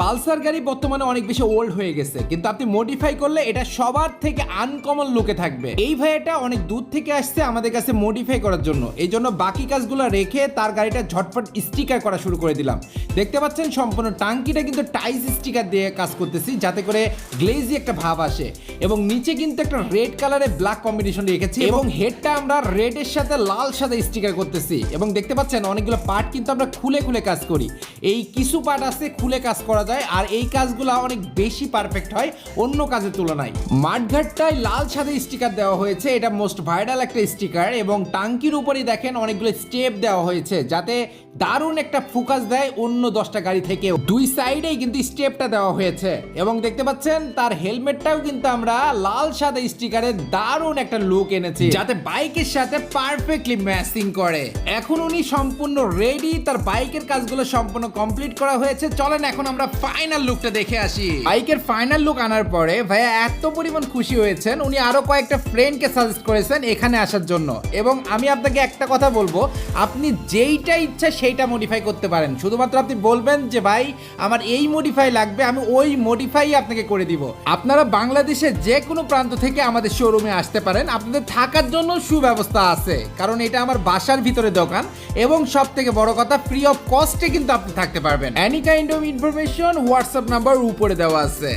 Pulsar গাড়ি বর্তমানে অনেক বেশি ওল্ড হয়ে গেছে কিন্তু আপনি মডিফাই করলে এটা সবার থেকে আনকমন লুকে থাকবে। এই ভাইয়াটা অনেক দূর থেকে আসছে আমাদের কাছে মডিফাই করার জন্য। এই জন্য বাকি কাজগুলো রেখে তার গাড়িটা ঝটপট স্টিকার করা শুরু করে দিলাম। দেখতে পাচ্ছেন সম্পূর্ণ টাঙ্কিটা কিন্তু টাইস স্টিকার দিয়ে কাজ করতেছি যাতে করে গ্লেজি একটা ভাব আসে। এবং নিচে কিন্তু একটা রেড কালারের ব্ল্যাক কম্বিনেশন রেখেছি এবং হেডটা আমরা রেডের সাথে লাল সাথে স্টিকার করতেছি। এবং দেখতে পাচ্ছেন অনেকগুলো পার্ট কিন্তু আমরা খুলে খুলে কাজ করি। এই কিছু পার্ট আছে, খুলে কাজ করা যায়, আর এই কাজগুলো অনেক বেশি পারফেক্ট হয় অন্য কাজের তুলনায়। মাঠঘাটটায় লাল সাদা স্টিকার দেওয়া হয়েছে, এটা মোস্ট ভাইরাল একটা স্টিকার এবং টাঙ্কির উপরেই দেখেন অনেকগুলো স্টেপ দেওয়া হয়েছে, যাতে দারুণ একটা ফোকাস দেয় অন্য দশটা গাড়ি থেকে দুই সাইডেই কিন্তু স্টেপটা দেওয়া হয়েছে। এবং দেখতে পাচ্ছেন, তার হেলমেটটাও কিন্তু আমরা লাল সাদা স্টিকারে দারুণ একটা লুক এনেছি। যাতে বাইকের সাথে পারফেক্টলি ম্যাচিং করে। এখন উনি সম্পূর্ণ রেডি তার বাইকের কাজগুলো সম্পূর্ণ কমপ্লিট করা হয়েছে। চলেন এখন আমরা ফাইনাল লুকটা দেখে আসি। বাইকের ফাইনাল লুক আনার পরে ভাইয়া এত পরিমাণ খুশি হয়েছেন, উনি আরও কয়েকটা ফ্রেন্ডকে সাজেস্ট করেছেন এখানে আসার জন্য। এবং আমি আপনাকে একটা কথা বলব, আপনি যেইটা ইচ্ছা সেইটা মডিফাই করতে পারেন। শুধুমাত্র আপনি বলবেন যে, ভাই, আমার এই মডিফাই লাগবে, আমি ওই মডিফাই আপনাকে করে দিব। আপনারা বাংলাদেশের যে কোনো প্রান্ত থেকে আমাদের শোরুমে আসতে পারেন। আপনাদের থাকার জন্য সুব্যবস্থা আছে, কারণ এটা আমার বাসার ভিতরে দোকান। এবং সব থেকে বড় কথা ফ্রি অফ কস্টে কিন্তু আপনি থাকতে পারবেন। Any kind of information WhatsApp number উপরে দেওয়া আছে।